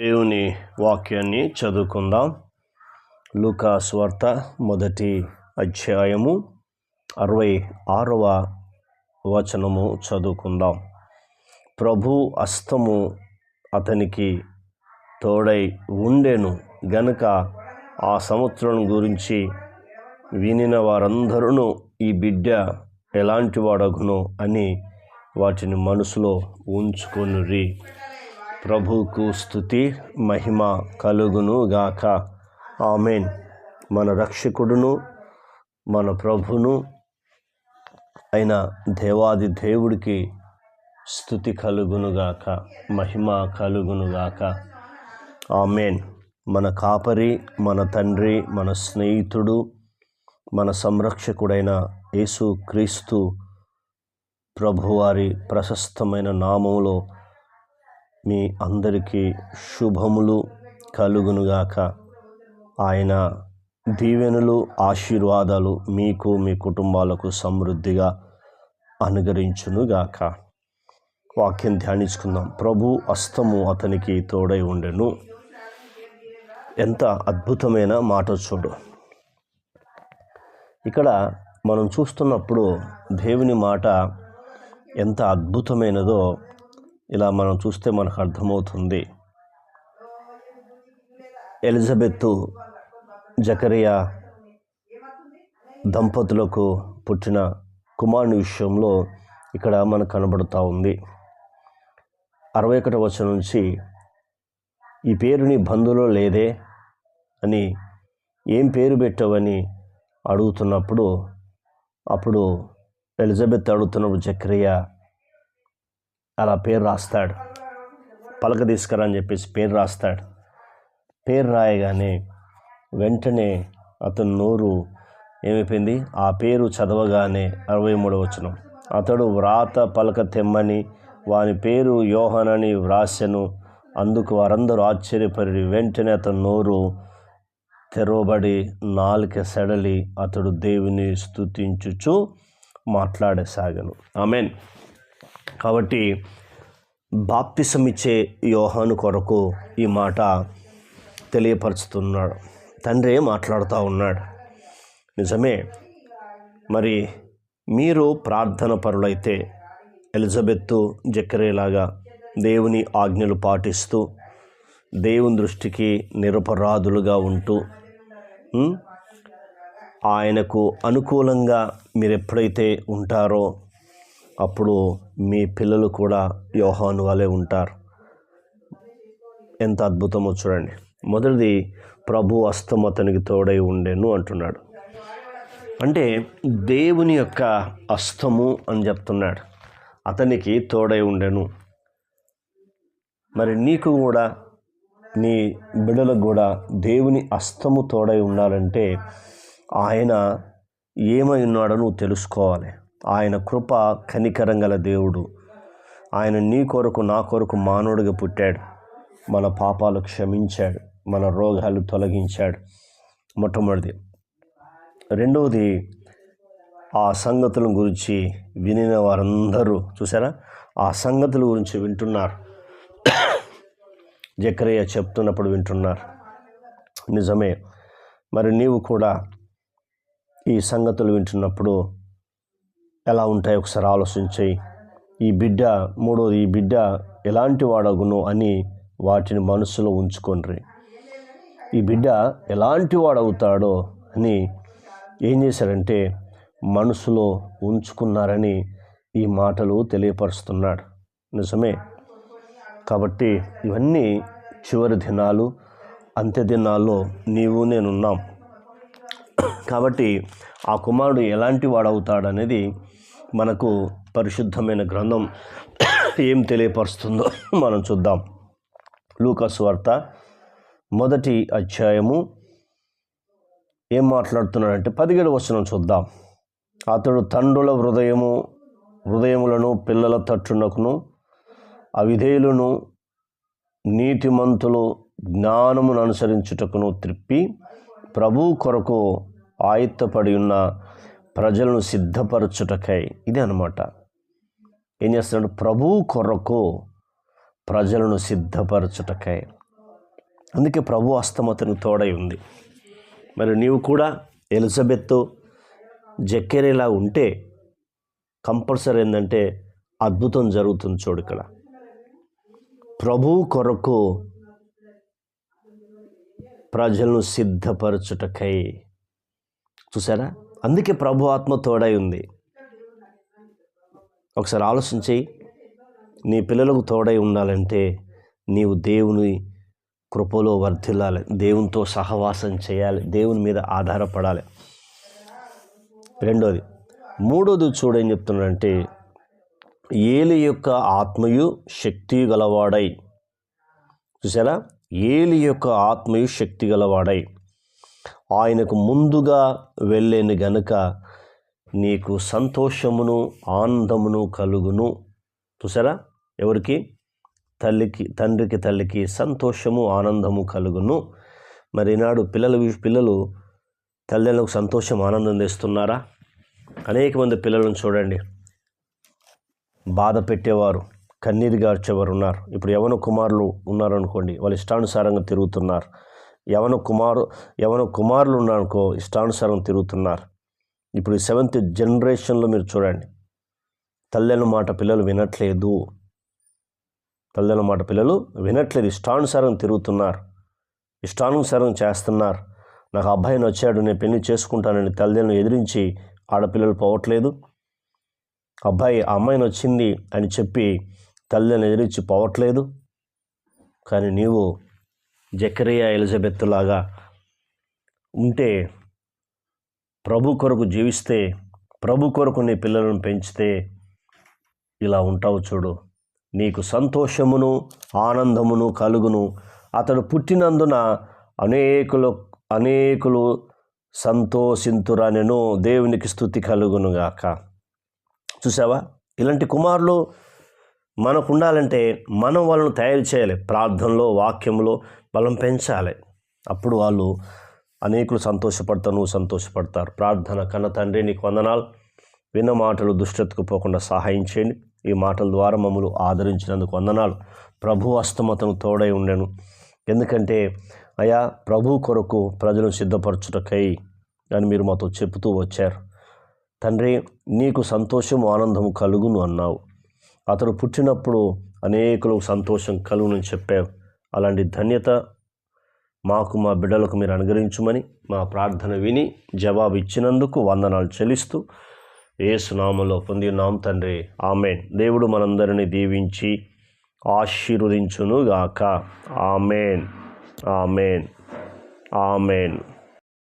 దేవుని వాక్యాన్ని చదువుకుందాం. లూకా స్వార్త మొదటి అధ్యాయము అరవై ఆరవ వచనము చదువుకుందాం. ప్రభు అస్తము అతనికి తోడై ఉండెను. గనుక ఆ సంవత్సరం గురించి వినిన వారందరూ ఈ బిడ్డ ఎలాంటి వాడగునో? అని వాటిని మనసులో ఉంచుకొనురి. ప్రభువుకు స్థుతి మహిమ కలుగును గాక ఆమెన్. మన రక్షకుడును మన ప్రభును అయిన దేవాది దేవుడికి స్థుతి కలుగునుగాక మహిమ కలుగునుగాక. ఆమెన్. మన కాపరి మన తండ్రి మన స్నేహితుడు మన సంరక్షకుడైన యేసు క్రీస్తు ప్రభువారి ప్రశస్తమైన నామంలో మీ అందరికీ శుభములు కలుగునుగాక. ఆయన దీవెనలు ఆశీర్వాదాలు మీకు మీ కుటుంబాలకు సమృద్ధిగా అనుగరించునుగాక వాక్యం ధ్యానించుకుందాం. ప్రభు అస్తము అతనికి తోడై ఉండెను. ఎంత అద్భుతమైన మాట చూడు. ఇక్కడ మనం చూస్తున్నప్పుడు దేవుని మాట ఎంత అద్భుతమైనదో ఇలా మనం చూస్తే మనకు అర్థమవుతుంది. ఎలిజబెత్ జకరియా దంపతులకు పుట్టిన కుమారుని విషయంలో ఇక్కడ మనకు కనబడుతూ ఉంది. అరవై ఒకటి వచనం నుంచి ఈ పేరు నీ బంధులో లేదే అని ఏం పేరు పెట్టావని అడుగుతున్నప్పుడు అప్పుడు ఎలిజబెత్ అడుగుతున్నప్పుడు జక్రియా అలా పేరు రాస్తాడు. పలక తీసుకురా అని చెప్పేసి పేరు రాస్తాడు. పేరు రాయగానే వెంటనే అతను నోరు ఏమైపోయింది? ఆ పేరు చదవగానే అరవై మూడవ వచనం. అతడు వ్రాత పలక తెమ్మని వాని పేరు యోహనని వ్రాసెను. అందుకు వారందరూ ఆశ్చర్యపడి వెంటనే అతను నోరు తెరవబడి నాలుక సెడలి అతడు దేవుని స్థుతించుచు మాట్లాడసాగను. ఆమెన్. కాబట్టి బాప్తిసం ఇచ్చే యోహాను కొరకు ఈ మాట తెలియపరుచుతున్నాడు తండ్రి మాట్లాడుతూ ఉన్నాడు? నిజమే. మరి మీరు ప్రార్థన పరులైతే ఎలిజబెత్తు జక్కరేలాగా దేవుని ఆజ్ఞలు పాటిస్తూ దేవుని దృష్టికి నిరపరాధులుగా ఉంటూ ఆయనకు అనుకూలంగా మీరు ఎప్పుడైతే ఉంటారో అప్పుడు మీ పిల్లలు కూడా యోహాను వలె ఉంటారు. ఎంత అద్భుతమో చూడండి. మొదటిది ప్రభు అస్తం అతనికి తోడై ఉండేను అంటున్నాడు. అంటే దేవుని యొక్క అస్తము అని చెప్తున్నాడు. అతనికి తోడై ఉండెను. మరి నీకు కూడా నీ బిడలకు కూడా దేవుని అస్తము తోడై ఉండాలంటే ఆయన ఏమై ఉన్నాడో నువ్వు తెలుసుకోవాలి. ఆయన కృప కనికరం గల దేవుడు. ఆయన నీ కొరకు నా కొరకు మానవుడిగా పుట్టాడు. మన పాపాలు క్షమించాడు. మన రోగాలు తొలగించాడు. మొట్టమొదటిది. రెండవది ఆ సంగతుల గురించి వినిన వారందరూ చూసారా? ఆ సంగతుల గురించి వింటున్నారు. జకరయ్య చెప్తున్నప్పుడు వింటున్నారు. నిజమే. మరి నీవు కూడా ఈ సంగతులు వింటున్నప్పుడు ఎలా ఉంటాయి ఒకసారి ఆలోచించి ఈ బిడ్డ మూడోది ఈ బిడ్డ ఎలాంటి వాడగును అని వాటిని మనసులో ఉంచుకోండి ఈ బిడ్డ ఎలాంటి వాడవుతాడో అని ఏం చేశారంటే మనసులో ఉంచుకున్నారని ఈ మాటలు తెలియపరుస్తున్నాడు. నిజమే. కాబట్టి ఇవన్నీ చివరి దినాలు అంత్య దినాల్లో నీవు నేనున్నాం. కాబట్టి ఆ కుమారుడు ఎలాంటి వాడవుతాడనేది మనకు పరిశుద్ధమైన గ్రంథం ఏం తెలియపరుస్తుందో మనం చూద్దాం. లూకస్ వార్త మొదటి అధ్యాయము ఏం మాట్లాడుతున్నాడంటే పదిహేడు వచనం చూద్దాం. అతడు తండ్రుల హృదయము హృదయములను పిల్లల తట్టునకును అవిధేయులను నీతిమంతులు జ్ఞానమును అనుసరించుటకును త్రిప్పి ప్రభు కొరకు ఆయత్తపడి ఉన్న ప్రజలను సిద్ధపరచుటకై. ఇది అనమాట ఏం చేస్తున్నాడు? ప్రభు కొరకు ప్రజలను సిద్ధపరచుటకై. అందుకే ప్రభు అస్తమతను తోడై ఉంది. మరి నీవు కూడా ఎలిజబెత్ జక్కెరేలా ఉంటే కంపల్సరీ ఏంటంటే అద్భుతం జరుగుతుంది చూడు ఇక్కడ. ప్రభు కొరకు ప్రజలను సిద్ధపరచుటకై. చూసారా? అందుకే ప్రభు ఆత్మ తోడై ఉంది. ఒకసారి ఆలోచించి నీ పిల్లలకు తోడై ఉండాలంటే నీవు దేవుని కృపలో వర్ధిల్లాలి. దేవునితో సహవాసం చేయాలి. దేవుని మీద ఆధారపడాలి. రెండోది మూడోది చూడని చెప్తున్నాడంటే ఏలి యొక్క ఆత్మయు శక్తి గలవాడై. చూసారా? ఏలి యొక్క ఆత్మయు శక్తి గలవాడై. ఆయనకు ముందుగా వెళ్ళేని గనుక నీకు సంతోషమును ఆనందమును కలుగును. చూసారా ఎవరికి? తల్లికి తండ్రికి తల్లికి సంతోషము ఆనందము కలుగును. మరి ఈనాడు పిల్లలు పిల్లలు తల్లిదండ్రులకు సంతోషం ఆనందం తెస్తున్నారా? అనేక మంది పిల్లలను చూడండి. బాధ పెట్టేవారు కన్నీరు గార్చేవారు ఉన్నారు. ఇప్పుడు యవన కుమారులు ఉన్నారనుకోండి వాళ్ళు ఇష్టానుసారంగా తిరుగుతున్నారు. యవన కుమారు యవన కుమారులు ఉన్నానుకో ఇష్టానుసారం తిరుగుతున్నారు. ఇప్పుడు ఈ సెవెంత్ జనరేషన్లో మీరు చూడండి. తల్లిన మాట పిల్లలు వినట్లేదు. తల్లిన మాట పిల్లలు వినట్లేదు. ఇష్టానుసారం తిరుగుతున్నారు. ఇష్టానుసారం చేస్తున్నారు. నాకు అబ్బాయిని వచ్చాడు నేను పెళ్ళి చేసుకుంటానని తల్లిదండ్రులు ఎదిరించి ఆడపిల్లలు పోవట్లేదు. అబ్బాయి ఆ అమ్మాయిని వచ్చింది అని చెప్పి తల్లిదండ్రులు ఎదిరించి పోవట్లేదు. కానీ నీవు జకరియా ఎలిజబెత్ లాగా ఉంటే ప్రభు కొరకు జీవిస్తే ప్రభు కొరకు నీ పిల్లలను పెంచితే ఇలా ఉంటావు చూడు. నీకు సంతోషమును ఆనందమును కలుగును. అతడు పుట్టినందున అనేకులు అనేకులు సంతోషింతురనెను దేవునికి స్థుతి కలుగునుగాక చూసావా? ఇలాంటి కుమారులు మనకు ఉండాలంటే మనం వాళ్ళను తయారు చేయాలి. ప్రార్థనలో వాక్యంలో బలం పెంచాలి. అప్పుడు వాళ్ళు అనేకులు సంతోషపడతారు నువ్వు సంతోషపడతారు. ప్రార్థన కన్న తండ్రి నీకు వందనాలు. విన్న మాటలు దుష్టతకు పోకుండా సహాయం చేయండి. ఈ మాటల ద్వారా మమ్మల్ని ఆదరించినందుకు వందనాలు. ప్రభు అస్తమతను తోడై ఉండెను. ఎందుకంటే అయా ప్రభు కొరకు ప్రజలను సిద్ధపరచుటకై అని మీరు మాతో చెబుతూ వచ్చారు. తండ్రి నీకు సంతోషం ఆనందం కలుగును అన్నావు. అతడు పుట్టినప్పుడు అనేకులకు సంతోషం కలుగునని చెప్పావు. అలాంటి ధన్యత మాకు మా బిడ్డలకు మీరు అనుగ్రహించమని మా ప్రార్థన విని జవాబు ఇచ్చినందుకు వందనాలు చెల్లిస్తూ ఏసునామలో పొందినాం తండ్రి. ఆమెన్. దేవుడు మనందరినీ దీవించి ఆశీర్వదించునుగాక. ఆమెన్. ఆమెన్. ఆమెన్.